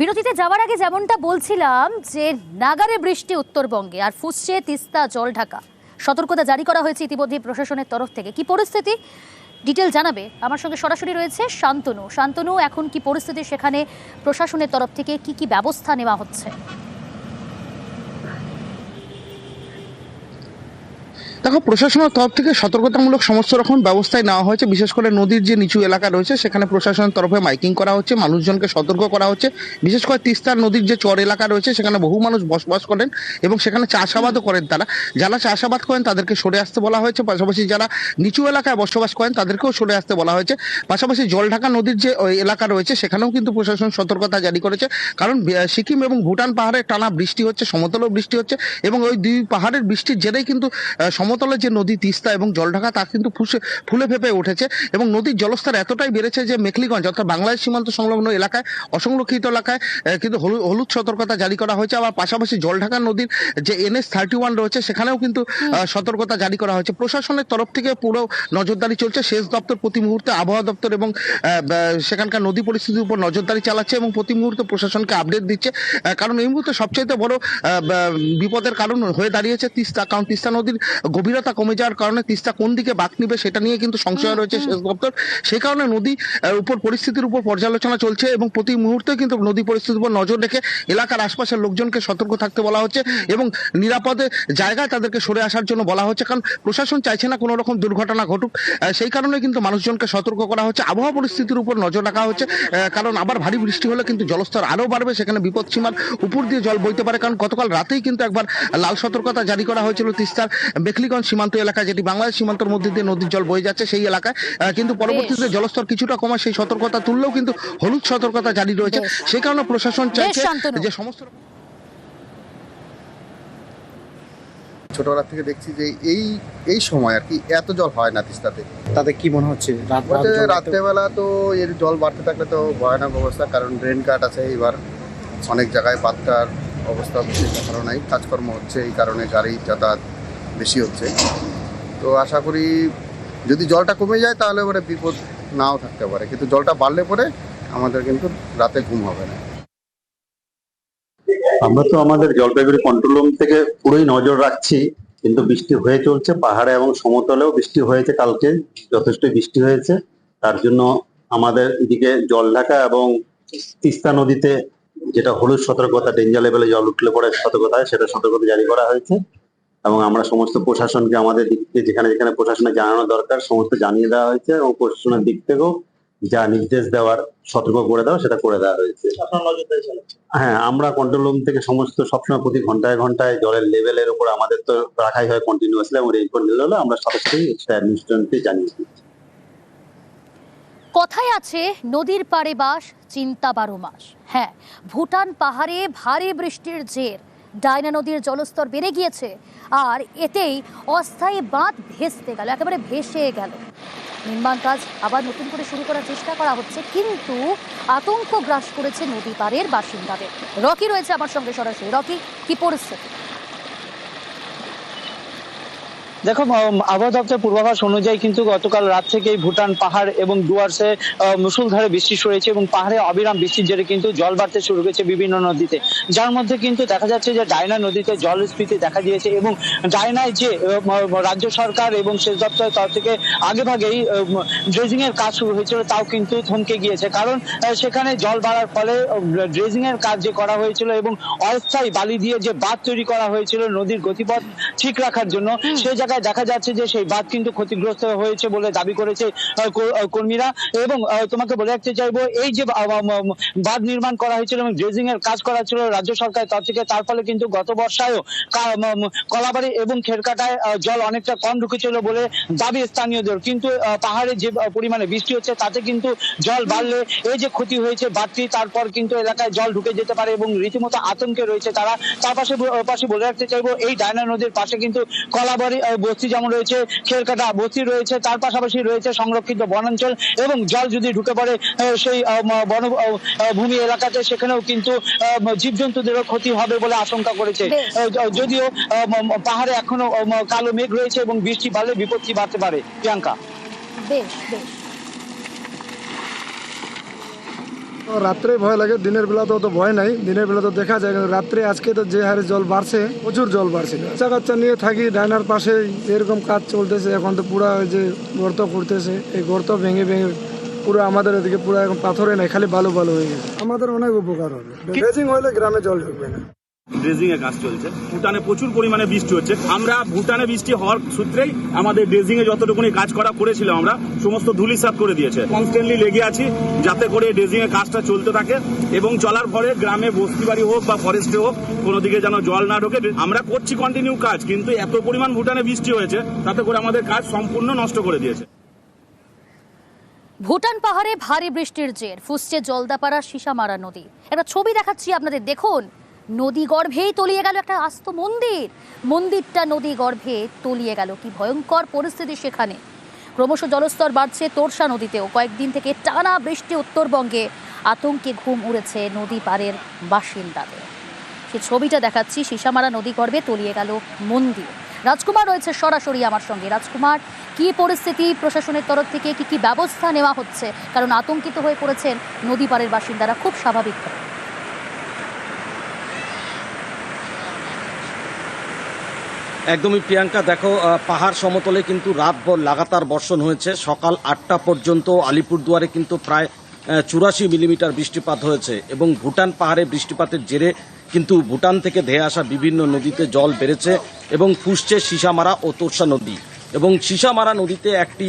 বিরতিতে যাওয়ার আগে যেমনটা বলছিলাম যে নাগারে বৃষ্টি উত্তরবঙ্গে আর ফুসছে তিস্তা, জল ঢাকা। সতর্কতা জারি করা হয়েছে ইতিমধ্যে প্রশাসনের তরফ থেকে। কি পরিস্থিতি? ডিটেল জানাবে। আমার সঙ্গে সরাসরি রয়েছে শান্তনু। শান্তনু, এখন কি পরিস্থিতি সেখানে প্রশাসনের তরফ থেকে? কি কি ব্যবস্থা নেওয়া হচ্ছে? দেখো প্রশাসনের তরফ থেকে সতর্কতামূলক সমস্ত রকম ব্যবস্থায় নেওয়া হয়েছে। বিশেষ করে নদীর যে নিচু এলাকা রয়েছে সেখানে প্রশাসনের তরফে মাইকিং করা হচ্ছে মানুষজনকে সতর্ক করা হচ্ছে। বিশেষ করে তিস্তার নদীর যে চর এলাকা রয়েছে সেখানে বহু মানুষ বসবাস করেন এবং সেখানে চাষাবাদও করেন তারা। যারা চাষাবাদ করেন তাদেরকে সরে আসতে বলা হয়েছে। পাশাপাশি যারা নিচু এলাকায় বসবাস করেন তাদেরকেও সরে আসতে বলা হয়েছে। পাশাপাশি জলঢাকা নদীর যে এলাকা রয়েছে সেখানেও কিন্তু প্রশাসন সতর্কতা জারি করেছে। কারণ সিকিম এবং ভুটান পাহাড়ে টানা বৃষ্টি হচ্ছে সমতলও বৃষ্টি হচ্ছে এবং ওই দুই পাহাড়ের বৃষ্টির জেরেই কিন্তু আহ, সমতলের যে নদী তিস্তা এবং জলঢাকা তা কিন্তু ফুসে ফুলে ফেপে উঠেছে এবং নদীর জলস্তর এতটাই বেড়েছে যে মেখলিগঞ্জ অর্থাৎ বাংলাদেশ সীমান্ত সংলগ্ন এলাকায় অসংরক্ষিত এলাকায় কিন্তু হলু- হলুদ সতর্কতা জারি করা হয়েছে। আবার পাশাপাশি জলঢাকা নদীর যে এনএস থার্টি ওয়ান রয়েছে সেখানেও কিন্তু সতর্কতা জারি করা হয়েছে। প্রশাসনের তরফ থেকে পুরো নজরদারি চলছে। সেচ দপ্তর প্রতি মুহূর্তে আবহাওয়া দপ্তর এবং সেখানকার নদী পরিস্থিতির উপর নজরদারি চালাচ্ছে এবং প্রতি মুহূর্তে প্রশাসনকে আপডেট দিচ্ছে। কারণ এই মুহূর্তে সবচেয়ে বড় বিপদের কারণ হয়ে দাঁড়িয়েছে তিস্তা কারণ তিস্তা নদীর গভীরতা কমে যাওয়ার কারণে তিস্তা কোন দিকে বাঁক নিবে সেটা নিয়ে কিন্তু সংশয় রয়েছে সেচ দপ্তর। সেই কারণে নদী উপর পরিস্থিতির উপর পর্যালোচনা চলছে এবং প্রতি মুহূর্তে কিন্তু নদী পরিস্থিতির উপর নজর রেখে এলাকার আশপাশের লোকজনকে সতর্ক থাকতে বলা হচ্ছে এবং নিরাপদে জায়গায় তাদেরকে সরে আসার জন্য বলা হচ্ছে। কারণ প্রশাসন চাইছে না কোনো রকম দুর্ঘটনা ঘটুক। সেই কারণে কিন্তু মানুষজনকে সতর্ক করা হচ্ছে। আবহাওয়া পরিস্থিতির উপর নজর রাখা হচ্ছে। কারণ আবার ভারী বৃষ্টি হলে কিন্তু জলস্তর আরও বাড়বে। সেখানে বিপদ সীমার উপর দিয়ে জল বইতে পারে। কারণ গতকাল রাতেই কিন্তু একবার লাল সতর্কতা জারি করা হয়েছিল তিস্তার বেখলিগঞ্জ সীমান্ত এলাকায় যেটি বাংলাদেশ সীমান্তের মধ্যে দিয়ে নদীর জল বয়ে যাচ্ছে সেই এলাকায় কিন্তু পরবর্তীতে জলস্তর কিছুটা কমা সেই সতর্কতা তুললেও কিন্তু হলুদ সতর্কতা জারি রয়েছে। সেই কারণে প্রশাসন চাইছে যে সমস্ত ছোটবেলা থেকে দেখছি যে এই এই সময় আর কি এত জল হয় না তিস্তাতে। তাতে কি মনে হচ্ছে? রাত্রেবেলা তো এর জল বাড়তে থাকলে তো ভয়ানক অবস্থা কারণ ড্রেন কাট আছে এবার অনেক জায়গায় বাচ্চার অবস্থা বেশি ভালো নাই। কাজকর্ম হচ্ছে এই কারণে গাড়ি যাতায়াত বেশি হচ্ছে। তো আশা করি যদি জলটা কমে যায় তাহলে পরে বিপদ নাও থাকতে পারে। কিন্তু জলটা বাড়লে পরে আমাদের কিন্তু রাতে ঘুম হবে না। আমরা তো আমাদের জলপাইগুড়ি কন্ট্রোল রুম থেকে পুরোই নজর রাখছি, কিন্তু বৃষ্টি হয়ে চলছে, পাহাড়ে এবং সমতলেও বৃষ্টি হয়েছে কালকে, যথেষ্ট বৃষ্টি হয়েছে। তার জন্য আমাদের এদিকে জল ঢাকা এবং তিস্তা নদীতে যেটা হলুদ সতর্কতা ডেঞ্জার লেভেলে জল উঠলে পরে সতর্কতা সেটা সতর্কতা জারি করা হয়েছে। এবং আমরা সমস্ত প্রশাসনকে আমাদের দিক থেকে যেখানে যেখানে প্রশাসনে জানানো দরকার সমস্ত জানিয়ে দেওয়া হয়েছে এবং প্রশাসনের দিক থেকেও যা নির্দেশ দেওয়ার সতর্ক করে দেওয়া সেটা করে দেওয়া হয়েছে। হ্যাঁ আমরা কন্ট্রোল রুম থেকে সমস্ত সবসময় প্রতি ঘন্টায় ঘন্টায় জলের লেভেলের উপর আমাদের তো রাখাই হয় কন্টিনিউয়াসলি এবং রেইনফল হলে আমরা সাথে সাথেই অ্যাডমিনিস্ট্রেশনকে জানিয়ে দিই। কথায় আছে নদীর পাড়ে বাস চিন্তা বারো মাস। হ্যাঁ ভুটান পাহাড়ে ভারী বৃষ্টির জের। ডায়না নদীর জলস্তর বেড়ে গিয়েছে, আর এতেই অস্থায়ী বাঁধ ভেসতে গেল, একেবারে ভেসে গেল। নির্মাণ কাজ আবার নতুন করে শুরু করার চেষ্টা করা হচ্ছে, কিন্তু আতঙ্ক গ্রাস করেছে নদী পাড়ের বাসিন্দাদের। রকি রয়েছে আমার সঙ্গে সরাসরি। রকি, কি পরিস্থিতি? দেখো আবহাওয়া দপ্তর পূর্বাভাস অনুযায়ী কিন্তু গতকাল রাত থেকেই ভুটান পাহাড় এবং ডুয়ার্সে আহ, মুষলধারে বৃষ্টি শুরু এবং পাহাড়ে অবিরাম বৃষ্টির জেরে কিন্তু জল বাড়তে শুরু করেছে বিভিন্ন নদীতে। যার মধ্যে কিন্তু দেখা যাচ্ছে যে ডায়না নদীতে জলস্ফীতি দেখা দিয়েছে এবং ডায়নায় যে রাজ্য সরকার এবং সেচ দপ্তরের তরফ থেকে আগে ভাগেই ড্রেজিং এর কাজ শুরু হয়েছিল তাও কিন্তু থমকে গিয়েছে। কারণ সেখানে জল বাড়ার ফলে ড্রেজিং এর কাজ যে করা হয়েছিল এবং অস্থায়ী বালি দিয়ে যে বাঁধ তৈরি করা হয়েছিল নদীর গতিপথ ঠিক রাখার জন্য সেই জায়গায় দেখা যাচ্ছে যে সেই বাঁধ কিন্তু ক্ষতিগ্রস্ত হয়েছে বলে দাবি করেছে কর্মীরা। এবং তোমাকে বলে রাখতে চাইব, এই যে বাঁধ নির্মাণ করা হয়েছিল এবং ড্রেজিং এর কাজ করা ছিল রাজ্য সরকারের তরফ থেকে, তার ফলে কিন্তু গত বর্ষায়ও কলাবাড়ি এবং খেরকাটায় জল অনেকটা কম ঢুকেছিল বলে দাবি স্থানীয়দের। কিন্তু পাহাড়ে যে পরিমাণে বৃষ্টি হচ্ছে, তাতে কিন্তু জল বাড়লে এই যে ক্ষতি হয়েছে বাড়তি তারপর কিন্তু এলাকায় জল ঢুকে যেতে পারে এবং রীতিমতো আতঙ্কে রয়েছে তারা। তার পাশে পাশে বলে রাখতে চাইব, এই ডায়না নদীর পাশে কিন্তু কলাবাড়ি বস্তি যেমন রয়েছে খেলকাটা বস্তি রয়েছে তার পাশাপাশি রয়েছে সংরক্ষিত বনাঞ্চল এবং জল যদি ঢুকে পড়ে সেই বন ভূমি এলাকাতে সেখানেও কিন্তু জীবজন্তুদেরও ক্ষতি হবে বলে আশঙ্কা করেছে। যদিও পাহাড়ে এখনও কালো মেঘ রয়েছে এবং বৃষ্টি বাড়লে বিপত্তি বাড়তে পারে। প্রিয়াঙ্কা। বেশ বেশ তো রাত্রে ভয় লাগে দিনের বেলা তো অত ভয় নাই দিনের বেলা তো দেখা যায় কিন্তু রাত্রে আজকে তো যে হারে জল বাড়ছে প্রচুর জল বাড়ছে। বাচ্চা কাচ্চা নিয়ে থাকি ডাইনার পাশে এরকম কাজ চলতেছে এখন তো পুরা ওই যে গর্ত করতেছে এই গর্ত ভেঙে ভেঙে পুরো আমাদের এদিকে পুরো এখন পাথরে নেই খালি বালু বালু হয়ে গেছে। আমাদের অনেক উপকার হবে। ড্রেজিং হলে গ্রামে জল ঢুকবে না। ড্রেজিং এর কাজ চলছে। ভুটানে প্রচুর পরিমাণে বৃষ্টি হচ্ছে। আমরা ভুটানে বৃষ্টি হওয়ার সূত্রেই আমাদের ড্রেজিং এ যতটুকুনি কাজ করা করেছিলাম আমরা, সমস্ত ধুলি সাফ করে দিয়েছে। কনস্ট্যান্টলি লেগে আছি যাতে করে ড্রেজিং এর কাজটা চলতে থাকে এবং চলার পরে গ্রামে বস্তি বাড়ি হোক বা ফরেস্টে হোক, কোনো দিকে যেন জল না ঢোকে। আমরা করছি কন্টিনিউ কাজ, কিন্তু এত পরিমাণ ভুটানে বৃষ্টি হয়েছে, তাতে করে আমাদের কাজ সম্পূর্ণ নষ্ট করে দিয়েছে। ভুটান পাহাড়ে ভারী বৃষ্টির জের, ফুসছে জলদাপাড়া সীসামারা নদী। একটা ছবি দেখাচ্ছি আপনাদের। দেখুন নদী গর্ভেই তলিয়ে গেল একটা আস্ত মন্দির। মন্দিরটা নদী গর্ভে তলিয়ে গেল। কি ভয়ঙ্কর পরিস্থিতি সেখানে। ক্রমশ জলস্তর বাড়ছে তোরসা নদীতেও। কয়েকদিন থেকে টানা বৃষ্টি উত্তরবঙ্গে। আতঙ্কে ঘুম উড়েছে নদী পাড়ের বাসিন্দাদের। সে ছবিটা দেখাচ্ছি। সীসামারা নদী গর্ভে তলিয়ে গেল মন্দির। রাজকুমার রয়েছে সরাসরি আমার সঙ্গে। রাজকুমার, কি পরিস্থিতি? প্রশাসনের তরফ থেকে কি কি ব্যবস্থা নেওয়া হচ্ছে? কারণ আতঙ্কিত হয়ে পড়েছেন নদী পাড়ের বাসিন্দারা। খুব স্বাভাবিক একদমই প্রিয়াঙ্কা, দেখো পাহাড় সমতলে কিন্তু রাতভর লাগাতার বর্ষণ হয়েছে। সকাল আটটা পর্যন্ত আলিপুরদুয়ারে কিন্তু প্রায় চুরাশি মিলিমিটার বৃষ্টিপাত হয়েছে এবং ভুটান পাহাড়ে বৃষ্টিপাতের জেরে কিন্তু ভুটান থেকে ধেয়ে আসা বিভিন্ন নদীতে জল বেড়েছে এবং ফুসছে সিসামারা ও তোরসা নদী। এবং সিসামারা নদীতে একটি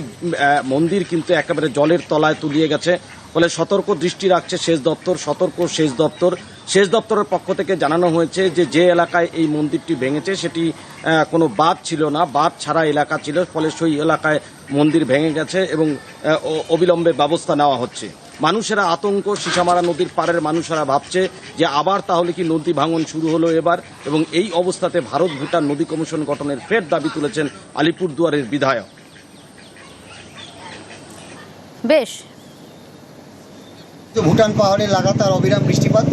মন্দির কিন্তু একেবারে জলের তলায় তুলিয়ে গেছে। ফলে সতর্ক দৃষ্টি রাখছে সেচ দপ্তর, সতর্ক সেচ দপ্তর। সেচ দপ্তরের পক্ষ থেকে জানানো হয়েছে যে যে এলাকায় এই মন্দিরটি ভেঙেছে সেটি কোনো বাঁধ ছিল না। বাঁধ ছাড়া এলাকা ছিল ফলে সেই এলাকায় মন্দির ভেঙে গেছে এবং অবিলম্বে ব্যবস্থা নেওয়া হচ্ছে। মানুষেরা আতঙ্ক সিসামারা নদীর পাড়ের মানুষেরা ভাবছে যে আবার তাহলে কি নদী ভাঙন শুরু হলো এবার? এবং এই অবস্থাতে ভারত ভুটান নদী কমিশন গঠনের ফের দাবি তুলেছেন আলিপুরদুয়ারের বিধায়ক। বেশ। তো ভুটান পাহাড়ে লাগাতার অবিরাম বৃষ্টিপাত।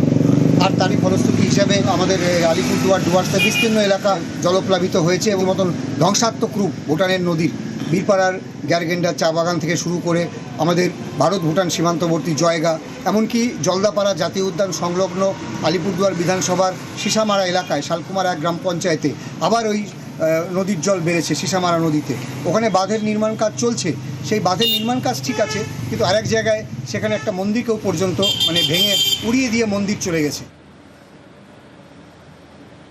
আর তারই ফলশ্রুতি হিসাবে আমাদের আলিপুরদুয়ার ডুয়ার্সের বিস্তীর্ণ এলাকা জলপ্লাবিত হয়েছে এবং মতন ধ্বংসাত্মক রূপ ভুটানের নদীর বীরপাড়ার গ্যারগেন্ডা চা বাগান থেকে শুরু করে আমাদের ভারত ভুটান সীমান্তবর্তী জয়গা, এমনকি জলদাপাড়া জাতীয় উদ্যান সংলগ্ন আলিপুরদুয়ার বিধানসভার সিসামারা এলাকায় শালকুমার গ্রাম পঞ্চায়েতে আবার ওই নদীর জল বেড়েছে সিসামারা নদীতে। ওখানে বাঁধের নির্মাণ কাজ চলছে, সেই বাঁধের নির্মাণ কাজ ঠিক আছে, কিন্তু আরেক জায়গায় সেখানে একটা মন্দিরকেও পর্যন্ত মানে ভেঙে উড়িয়ে দিয়ে মন্দির চলে গেছে।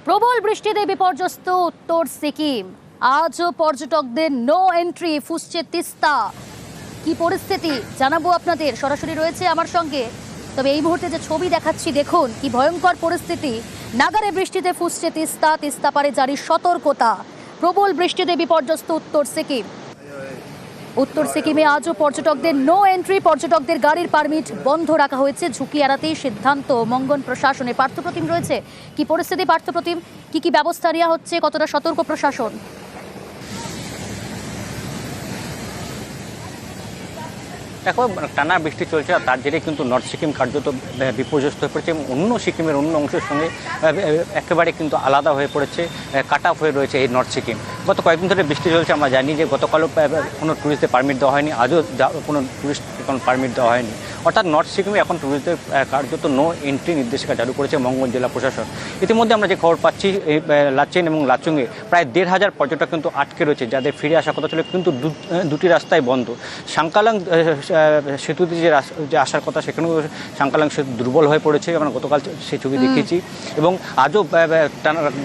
প্রবল বৃষ্টিতে বিপর্যস্ত উত্তর সিকিম। আজও পর্যটকদের নো এন্ট্রি ফুসছে তিস্তা। কি পরিস্থিতি জানাব আপনাদের? সরাসরি রয়েছে আমার সঙ্গে। তবে এই মুহূর্তে যে ছবি দেখাচ্ছি, দেখুন কি ভয়ঙ্কর পরিস্থিতি। নাগারে বৃষ্টিতে ফুসছে তিস্তা তিস্তা পারে জারি সতর্কতা। প্রবল বৃষ্টিতে বিপর্যস্ত উত্তর সিকিম। উত্তর সিকিমে আজও পর্যটকদের নো এন্ট্রি পর্যটকদের গাড়ির পারমিট বন্ধ রাখা হয়েছে। ঝুঁকি এড়াতেই সিদ্ধান্ত, মঙ্গন প্রশাসনে পার্থপ্রতিম রয়েছে। কি পরিস্থিতি পার্থপ্রতিম কি কি ব্যবস্থা নেওয়া হচ্ছে? কতটা সতর্ক প্রশাসন? দেখো, টানা বৃষ্টি চলছে আর তার জেরে কিন্তু নর্থ সিকিম কার্যত বিপর্যস্ত হয়ে পড়েছে এবং অন্য সিকিমের অন্য অংশের সঙ্গে একেবারে কিন্তু আলাদা হয়ে পড়েছে কাট অফ হয়ে রয়েছে এই নর্থ সিকিম গত কয়েকদিন ধরে বৃষ্টি চলছে আমরা জানি যে গতকালও কোনো ট্যুরিস্টদের পারমিট দেওয়া হয়নি আজও যা- কোনো ট্যুরিস্ট কোনো পারমিট দেওয়া হয়নি। অর্থাৎ নর্থ সিকিমে এখন ট্যুরিস্টদের কার্যত নো এন্ট্রি নির্দেশিকা জারি করেছে মঙ্গল জেলা প্রশাসন। ইতিমধ্যে আমরা যে খবর পাচ্ছি এই লাচেন এবং লাচুংয়ে প্রায় দেড় হাজার পর্যটক কিন্তু আটকে রয়েছে যাদের ফিরে আসার কথা ছিল কিন্তু দুটি রাস্তায় বন্ধ। সাংকালাং সেতুতে যে যে আসার কথা সেখানেও সাংকালাং সেতু দুর্বল হয়ে পড়েছে আমরা গতকাল সেই ছবি দেখেছি। এবং আজও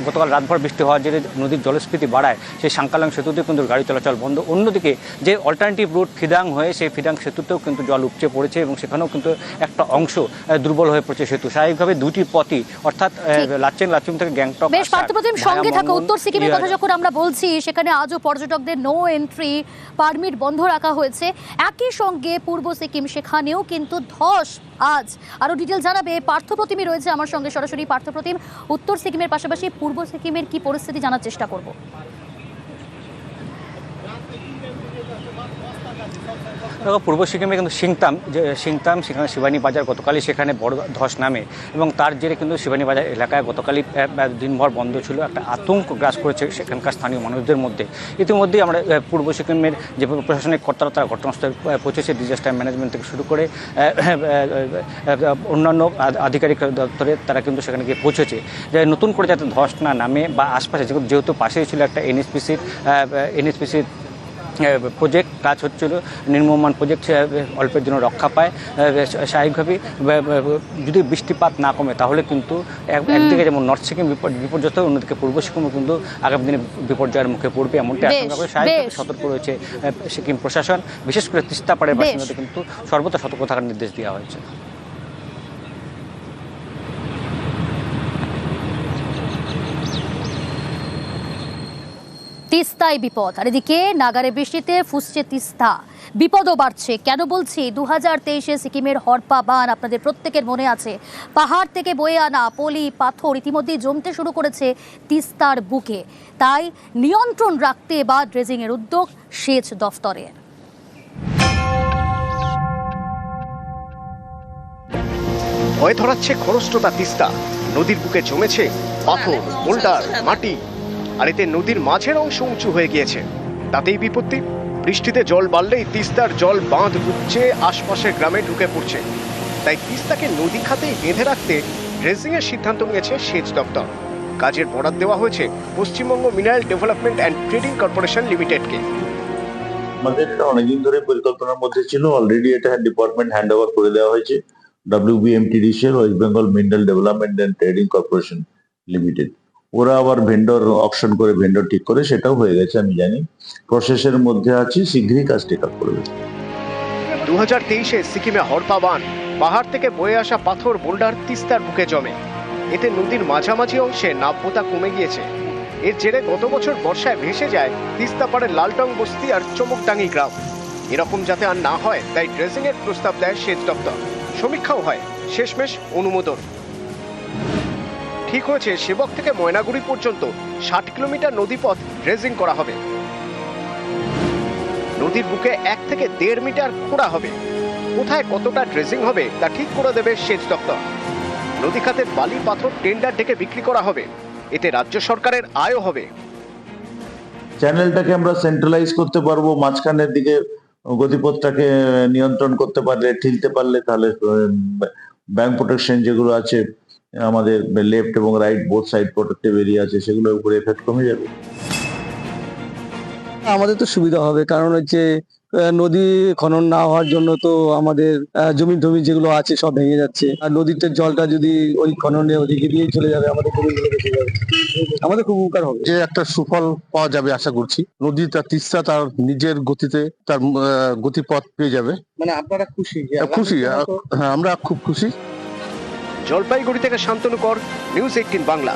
গতকাল রাতভর বৃষ্টি হওয়ার জেরে নদীর জলস্ফীতি বাড়ায়। সেই সাংকালাং সেতুতে কিন্তু গাড়ি চলাচল বন্ধ। অন্যদিকে যে অল্টারনেটিভ রুট ফিদাং হয়ে সেই ফিদাং সেতুতেও কিন্তু জল উপচে পড়েছে এবং সেখানেও কিন্তু একটা অংশ দুর্বল হয়ে পড়েছে সেতু। স্বাভাবিকভাবে দুটি পথই অর্থাৎ। লাচেন লাচুং থেকে গ্যাংটক বেশ পার্থপ্রতিম সঙ্গে থাকা উত্তর সিকিমের কথা যখন আমরা বলছি সেখানে আজও পর্যটকদের নো এন্ট্রি পারমিট বন্ধ রাখা হয়েছে। একই সঙ্গে পূর্ব সিকিম সেখানেও কিন্তু ধস আজ। আরও ডিটেল জানাবে পার্থপ্রতিমই রয়েছে আমার সঙ্গে সরাসরি পার্থপ্রতিম। উত্তর সিকিমের পাশাপাশি পূর্ব সিকিমের কি পরিস্থিতি জানার চেষ্টা করব? দেখো, পূর্ব সিকিমে কিন্তু সিংতাম যে সিংতাম সেখানে শিবানী বাজার গতকালই সেখানে বড় ধস নামে এবং তার জেরে কিন্তু শিবানী বাজার এলাকায় গতকালই দিনভর বন্ধ ছিল, একটা আতঙ্ক গ্রাস করেছে সেখানকার স্থানীয় মানুষদের মধ্যে। ইতিমধ্যেই আমরা পূর্ব সিকিমের যে প্রশাসনিক কর্তারা, তারা ঘটনাস্থলে পৌঁছেছে ডিজাস্টার ম্যানেজমেন্ট থেকে শুরু করে অন্যান্য আধিকারিক দপ্তরে তারা কিন্তু সেখানে গিয়ে পৌঁছেছে। যে নতুন করে যাতে ধস না নামে বা আশপাশে যেহেতু পাশেই ছিল একটা এনএসপিসির এনএসপিসির প্রজেক্ট কাজ হচ্ছিল নির্মমান প্রজেক্ট অল্পের জন্য রক্ষা পায় আহ, স্বাভাবিকভাবেই বা- বা- যদি বৃষ্টিপাত না কমে তাহলে কিন্তু এক- একদিকে যেমন নর্থ সিকিম বিপর্যস্ত হয়, অন্যদিকে পূর্ব সিকিমও কিন্তু আগামী দিনে বিপর্যয়ের মুখে পড়বে এমনটি আশঙ্কা করে স্বাভাবিকভাবে সতর্ক রয়েছে সিকিম প্রশাসন। বিশেষ করে তিস্তা পাড়ের বেশ। বাসিন্দাদের কিন্তু সর্বদা সতর্ক থাকার নির্দেশ দেওয়া হয়েছে। তিস্তায় বিপদ। আর এদিকে নাগারে বৃষ্টিতে ফুসছে তিস্তা। বিপদও বাড়ছে। কেন বলছি? দু হাজার তেইশে সিকিমের হরপা বান আপনাদের প্রত্যেকের মনে আছে। পাহাড় থেকে বয়ে আনা পলি, পাথর ইতিমধ্যেই জমতে শুরু করেছে তিস্তার বুকে। তাই নিয়ন্ত্রণ রাখতে এবার ড্রেজিংয়ের উদ্যোগ সেচ দফতরের ভয় ধরাচ্ছে খরস্রোতা তিস্তা। নদীর বুকে জমেছে পাথর, বোল্ডার, মাটি। আর এতে নদীর মাঝের অংশ উঁচু হয়ে গিয়েছে। তাতেই বিপত্তি। বৃষ্টিতে জল বাড়লেই তিস্তার জল বাঁধ বুঝছে আশপাশের গ্রামে ঢুকে পড়ছে। তাই তিস্তাকে নদী খাতেই বেঁধে রাখতে ড্রেজিং এর সিদ্ধান্ত নিয়েছে সেচ দপ্তর। কাজের বরাদ দেওয়া হয়েছে Paschimbanga mineral development and trading corporation লিমিটেডকে। আমাদের অনেকদিন ধরে পরিকল্পনার মধ্যে ছিল। অলরেডি এটা ডিপার্টমেন্ট হ্যান্ড ওভার করে দেওয়া হয়েছে। WBMTDCL West Bengal mineral development and trading corporation limited ওরা আবার ভেন্ডর অপশন করে ভেন্ডর ঠিক করে, সেটাও হয়ে গেছে, আমি জানি। প্রসেসের মধ্যে আছি, শীঘ্রই কাজ টেক আপ করবে দু হাজার তেইশে সিকিমে হরপা বান, পাহাড় থেকে বয়ে আসা পাথর বোল্ডার তিস্তার বুকে জমে। এতে নদীর মাঝামাঝি অংশে নাব্যতা কমে গিয়েছে। এর জেরে গত বছর বর্ষায় ভেসে যায় তিস্তা পাড়ের লালটং বস্তি আর চমকডাঙ্গি গ্রাম। এরকম যাতে আর না হয়, তাই ড্রেসিং এর প্রস্তাব দেয় সেচ দপ্তর। সমীক্ষাও হয়। শেষমেশ অনুমোদন। ঠিক হয়েছে, সেবক থেকে ময়নাগুড়ি পর্যন্ত ষাট কিলোমিটার নদীপথ ড্রেজিং করা হবে। নদীর বুকে এক থেকে দেড় মিটার খোঁড়া হবে। কোথায় কতটা ড্রেজিং হবে, তা ঠিক করে দেবে সেচ দপ্তর। নদী খাতের বালি, পাথর, টেন্ডার ডেকে বিক্রি করা হবে। এতে রাজ্য সরকারের আয়ও হবে। চ্যানেলটাকে আমরা সেন্ট্রালাইজ করতে পারব, মাঝখানের দিকে গতিপথটাকে নিয়ন্ত্রণ করতে পারলে, ঠিলতে পারলে তাহলে ব্যাংক প্রোটেকশন যেগুলো আছে আমাদের লেফট এবং right both side protective area আছে সেগুলোর উপরে এফেক্ট কমে যাবে। আমাদের তো সুবিধা হবে কারণ হচ্ছে আহ, নদী খনন না হওয়ার জন্য তো আমাদের আহ, জমি টমি যেগুলো আছে সব ভেঙে যাচ্ছে। আর নদীতে জলটা যদি ওই খননে ওদিকে দিয়ে চলে যাবে আমাদের জমিগুলো বেঁচে যাবে। আমাদের খুব উপকার হবে। যে একটা সুফল পাওয়া যাবে আশা করছি। নদী তার তিস্তা তার নিজের গতিতে তার আহ, গতিপথ পেয়ে যাবে। মানে আপনারা খুশি খুশি হ্যাঁ আমরা খুব খুশি। জলপাইগুড়ি থেকে শান্তনু কর নিউজ এইটিন বাংলা।